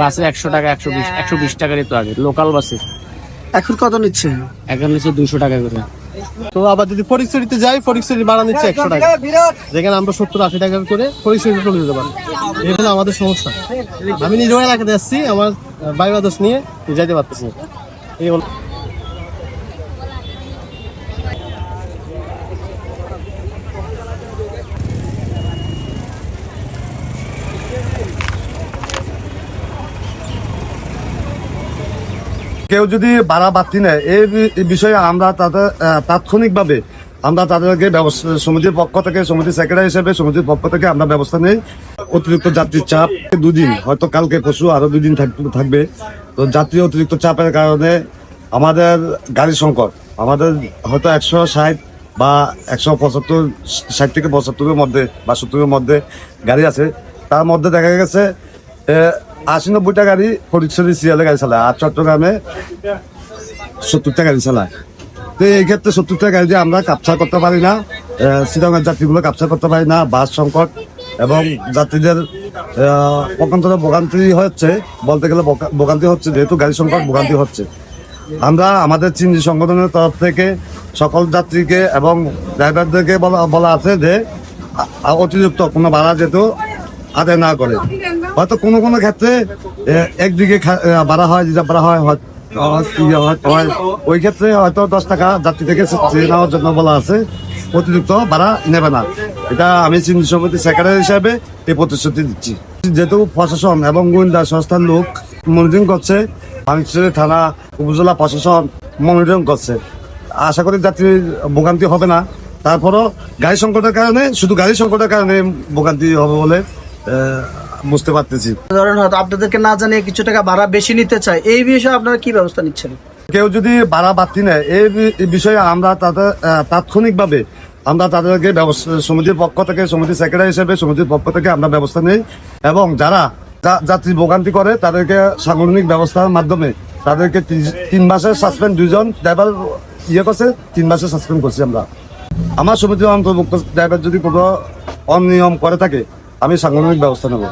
বাসে একশো টাকা একশো বিশ একশো বিশ টাকারই তো আগে লোকাল বাসে। এখন কত নিচ্ছে? এখন নিচ্ছে দুশো টাকা করে। তো আবার যদি ফরিকশরীতে যাই ফরিকছড়ি বাড়া নিচ্ছে একশো টাকা। যেখানে আমরা সত্তর আশি টাকা করে ফরিকশরী চলে যেতে পারি। এখানে আমাদের সমস্যা। আমি নিজেও এলাকাতে আসছি আমার বাইবাদোষ নিয়ে যাইতে পারতেছি না। এই কেউ যদি ভাড়া বাড়তি নেয় এই বিষয়ে আমরা তাদের তাৎক্ষণিকভাবে আমরা তাদেরকে ব্যবস্থা, সমিতির পক্ষ থেকে, সমিতির সেক্রেটারি হিসেবে সমিতির পক্ষ থেকে আমরা ব্যবস্থা নেই। অতিরিক্ত যাত্রীর চাপ, দুদিন, হয়তো কালকে, পরশু আরও দুদিন থাক- থাকবে। তো যাত্রী অতিরিক্ত চাপের কারণে আমাদের গাড়ি সংকট। আমাদের হয়তো একশো ষাট বা একশো পঁচাত্তর, ষাট থেকে পঁচাত্তরের মধ্যে বা সত্তরের মধ্যে গাড়ি আছে। তার মধ্যে দেখা গেছে আশি নব্বইটা গাড়ি ফরিদশরী সিরিয়ালে গাড়ি চালায় আর চট্টগ্রামে সত্তরটা গাড়ি চালায়। তো এই ক্ষেত্রে সত্তরটা গাড়ি দিয়ে আমরা কাপচার করতে পারি না শ্রীরঙের যাত্রীগুলো কাপচার করতে পারি না, বাস সংকট এবং যাত্রীদের পক্ষান্তরে ভোগান্তি হচ্ছে, বলতে গেলে ভোগান্তি হচ্ছে, যেহেতু গাড়ি সংকট, ভোগান্তি হচ্ছে। আমরা আমাদের চিনি সংগঠনের তরফ থেকে সকল যাত্রীকে এবং ড্রাইভারদেরকে বলা বলা আছে যে অতিরিক্ত কোনো ভাড়া যেহেতু আদায় না করে। হয়তো কোনো কোনো ক্ষেত্রে একদিকে বাড়া হয়, যেটা বাড়া হয়। ওই ক্ষেত্রে হয়তো দশ টাকা যাত্রী থেকে নেওয়ার জন্য বলা আছে, অতিরিক্ত ভাড়া নেবে না। এটা আমি চিনি সমিতি সেক্রেটারি হিসাবে এই প্রতিশ্রুতি দিচ্ছি। যেহেতু প্রশাসন এবং গোয়েন্দা সংস্থার লোক মনিটরিং করছে মানুষের থানা, উপজেলা প্রশাসন মনিটরিং করছে। আশা করি যাত্রীর ভোগান্তি হবে না। তারপরও গাড়ি সংকটের কারণে, শুধু গাড়ি সংকটের কারণে ভোগান্তি হবে বলে বুঝতে পারতেছি। ধরেন হয়তো আপনাদেরকে না জানিয়ে কিছু টাকা ভাড়া বেশি নিতে চায় এই বিষয়ে আপনারা কি ব্যবস্থা নিচ্ছেন? কেউ যদি ভাড়া বাড়তি নেয় এই বিষয়ে আমরা তাদের তাৎক্ষণিকভাবে আমরা তাদেরকে ব্যবস্থা সমিতির পক্ষ থেকে সমিতির সেক্রেটারি হিসেবে সমিতির পক্ষ থেকে আমরা ব্যবস্থা নেই এবং যারা যাত্রী ভোগান্তি করে তাদেরকে সাংগঠনিক ব্যবস্থার মাধ্যমে তাদেরকে তিন মাসের সাসপেন্ড দুজন ড্রাইভার ইয়ে করছে তিন মাসের সাসপেন্ড করছি আমরা। আমার সমিতির অন্তর্ভুক্ত ড্রাইভার যদি কোনো অনিয়ম করে থাকে আমি সাংগঠনিক ব্যবস্থা নেব।